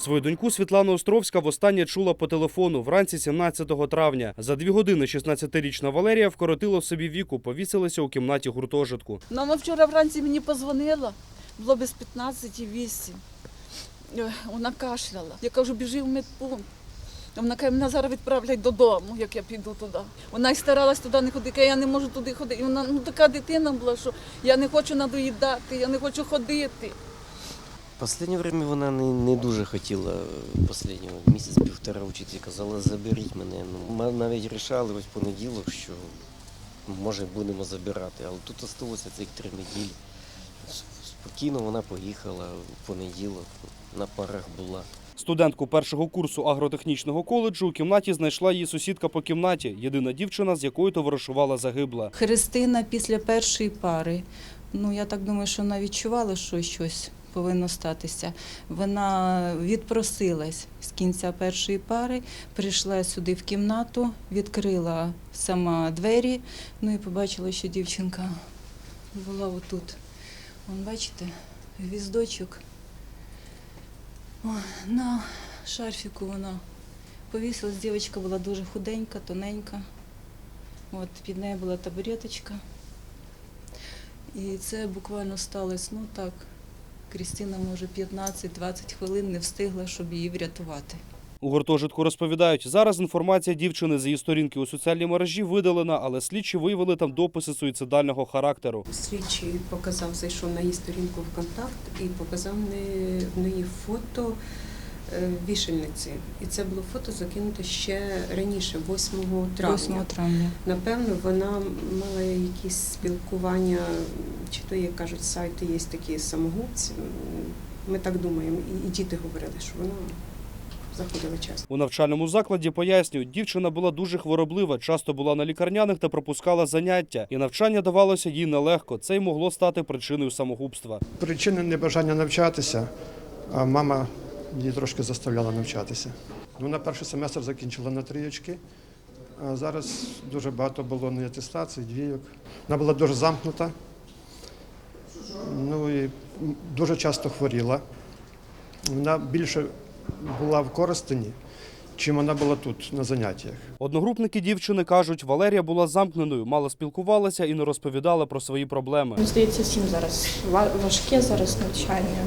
Свою доньку Світлана Островська востаннє чула по телефону вранці 17 травня. За дві години 16-річна Валерія вкоротила собі віку, повісилася у кімнаті гуртожитку. Мама вчора вранці мені позвонила, було без 15 і 8. Е, Вона кашляла. Я кажу, біжи в медпункт. Вона каже, мене зараз відправлять додому, як я піду туди. Вона й старалась туди не ходити, каже, я не можу туди ходити. І вона ну, така дитина була, що я не хочу надоїдати, я не хочу ходити. Останнє время вона не, не дуже хотіла останній місяць-півтора вчити. Казала, заберіть мене. Ну, ми навіть рішали ось понеділок, що може будемо забирати. Але тут залишилося цих три неділі. Спокійно вона поїхала в понеділок, на парах була. Студентку першого курсу агротехнічного коледжу у кімнаті знайшла її сусідка по кімнаті, єдина дівчина, з якою товаришувала загибла. Христина після першої пари. Ну я так думаю, що вона відчувала, що щось повинно статися. Вона відпросилась з кінця першої пари, прийшла сюди в кімнату, відкрила сама двері, ну і побачила, що дівчинка була отут. Вон, бачите, гвіздочок. О, на шарфіку вона повісилась. Дівчинка була дуже худенька, тоненька. От під нею була табуреточка. І це буквально сталося, ну так, Крістіна, може, 15-20 хвилин не встигла, щоб її врятувати. У гуртожитку розповідають, зараз інформація дівчини з її сторінки у соціальній мережі видалена, але слідчі виявили там дописи суїцидального характеру. Слідчий показав, зайшов на її сторінку ВКонтакт і показав не- в неї фото вішальниці. І це було фото закинуте ще раніше, 8 травня. 8 травня. Напевно, вона мала якісь спілкування, чи то, як кажуть, сайти є такі самогубці. Ми так думаємо. І, діти говорили, що вона заходила часто. У навчальному закладі пояснюють, дівчина була дуже хвороблива, часто була на лікарняних та пропускала заняття, і навчання давалося їй нелегко. Це й могло стати причиною самогубства. Причини небажання навчатися, а мама її трошки заставляла навчатися. Вона перший семестр закінчила на трієчки, а зараз дуже багато було неатестацій, двійок. Вона була дуже замкнута, ну і дуже часто хворіла. Вона більше була в Коростені, чим вона була тут на заняттях. Одногрупники дівчини кажуть, Валерія була замкненою, мало спілкувалася і не розповідала про свої проблеми. Мені здається, всім зараз важке зараз навчання.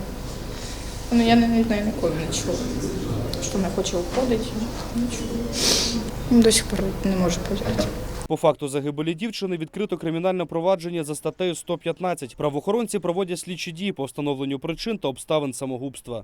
Ну, я навіть знаю ніколи не чула, що не хоче уходити. Нічого. Ну, До сих пор не можу повірити. По факту загибелі дівчини відкрито кримінальне провадження за статтею 115. Правоохоронці проводять слідчі дії по встановленню причин та обставин самогубства.